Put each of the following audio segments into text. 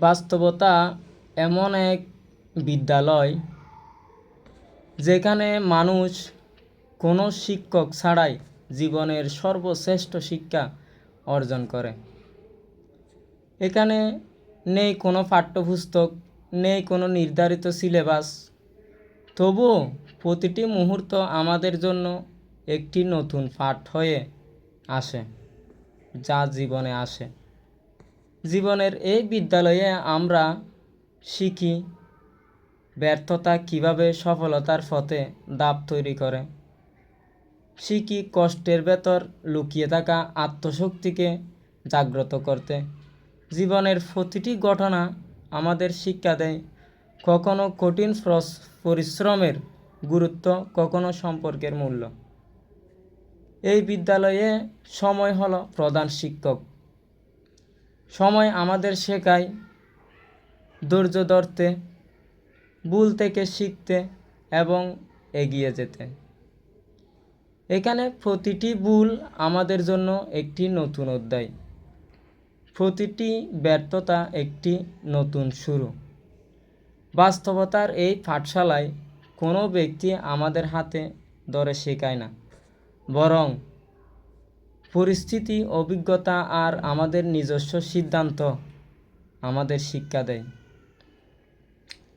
বাস্তবতা এমন এক বিদ্যালয় যেখানে মানুষ কোনো শিক্ষক ছাড়াই জীবনের সর্বশ্রেষ্ঠ শিক্ষা অর্জন করে। এখানে নেই কোনো পাঠ্যপুস্তক, নেই কোনো নির্ধারিত সিলেবাস। তবুও প্রতিটি মুহূর্ত আমাদের জন্য একটি নতুন পাঠ হয়ে আসে, যা জীবনে আসে। জীবনের এই বিদ্যালয়ে আমরা শিখি ব্যর্থতা কীভাবে সফলতার পথে ধাপ তৈরি করে। শিখি কষ্টের ভেতর লুকিয়ে থাকা আত্মশক্তিকে জাগ্রত করতে। জীবনের প্রতিটি ঘটনা আমাদের শিক্ষা দেয়। কখনো কঠিন পরিশ্রমের গুরুত্ব, কখনো সম্পর্কের মূল্য। এই বিদ্যালয়ে সময় হলো প্রধান শিক্ষক। সময় আমাদের শেখায়। ধৈর্য ধরতে, ভুল থেকে শিখতে এবং এগিয়ে যেতে। এখানে প্রতিটি ভুল আমাদের জন্য একটি নতুন অধ্যায়। প্রতিটি ব্যর্থতা একটি নতুন শুরু। বাস্তবতার এই পাঠশালায় কোনো ব্যক্তি আমাদের হাতে ধরে শেখায় না। বরং পরিস্থিতি, অভিজ্ঞতা আর আমাদের নিজস্ব সিদ্ধান্ত আমাদের শিক্ষা দেয়।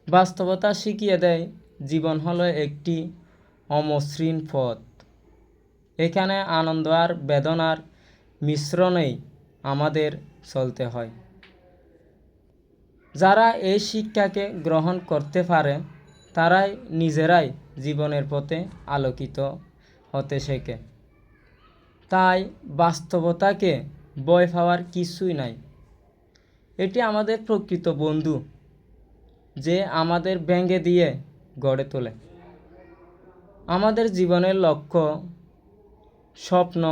বাস্তবতা শিখিয়ে দেয়, জীবন হলো একটি অমসৃণ পথ। এখানে আনন্দ আর বেদনার মিশ্রণেই আমাদের চলতে হয়। যারা এই শিক্ষাকে গ্রহণ করতে পারে, তারাই নিজেরাই জীবনের পথে আলোকিত হতে শেখে। তাই বাস্তবতাকে ভয় পাওয়ার কিছুই নাই। এটি আমাদের প্রকৃত বন্ধু, যে আমাদের ভেঙে দিয়ে গড়ে তোলে। আমাদের জীবনের লক্ষ্য, স্বপ্ন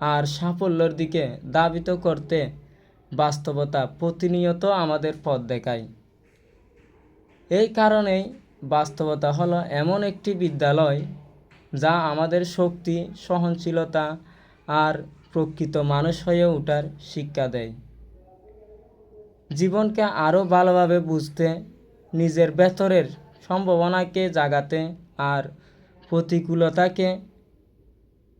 আর সাফল্যের দিকে ধাবিত করতে বাস্তবতা প্রতিনিয়ত আমাদের পথ দেখায়। এই কারণেই বাস্তবতা হলো এমন একটি বিদ্যালয় যা আমাদের শক্তি, সহনশীলতা আর প্রকৃত মানুষ হয়ে ওঠার শিক্ষা দেয়। জীবনকে আরও ভালোভাবে বুঝতে, নিজের ভেতরের সম্ভাবনাকে জাগাতে আর প্রতিকূলতাকে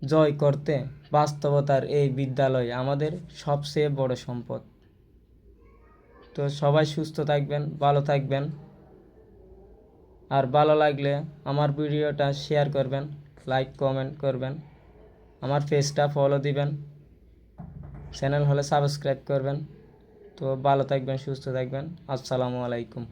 জয় করতে বাস্তবতার এই বিদ্যালয় আমাদের সবচেয়ে বড় সম্পদ। তো সবাই সুস্থ থাকবেন, ভালো থাকবেন। আর ভালো লাগলে আমার ভিডিওটা শেয়ার করবেন লাইক কমেন্ট করবেন, আমার পেজটা ফলো দিবেন চ্যানেল হলে সাবস্ক্রাইব করবেন। তো ভালো থাকবেন, সুস্থ থাকবেন। আসসালামু আলাইকুম।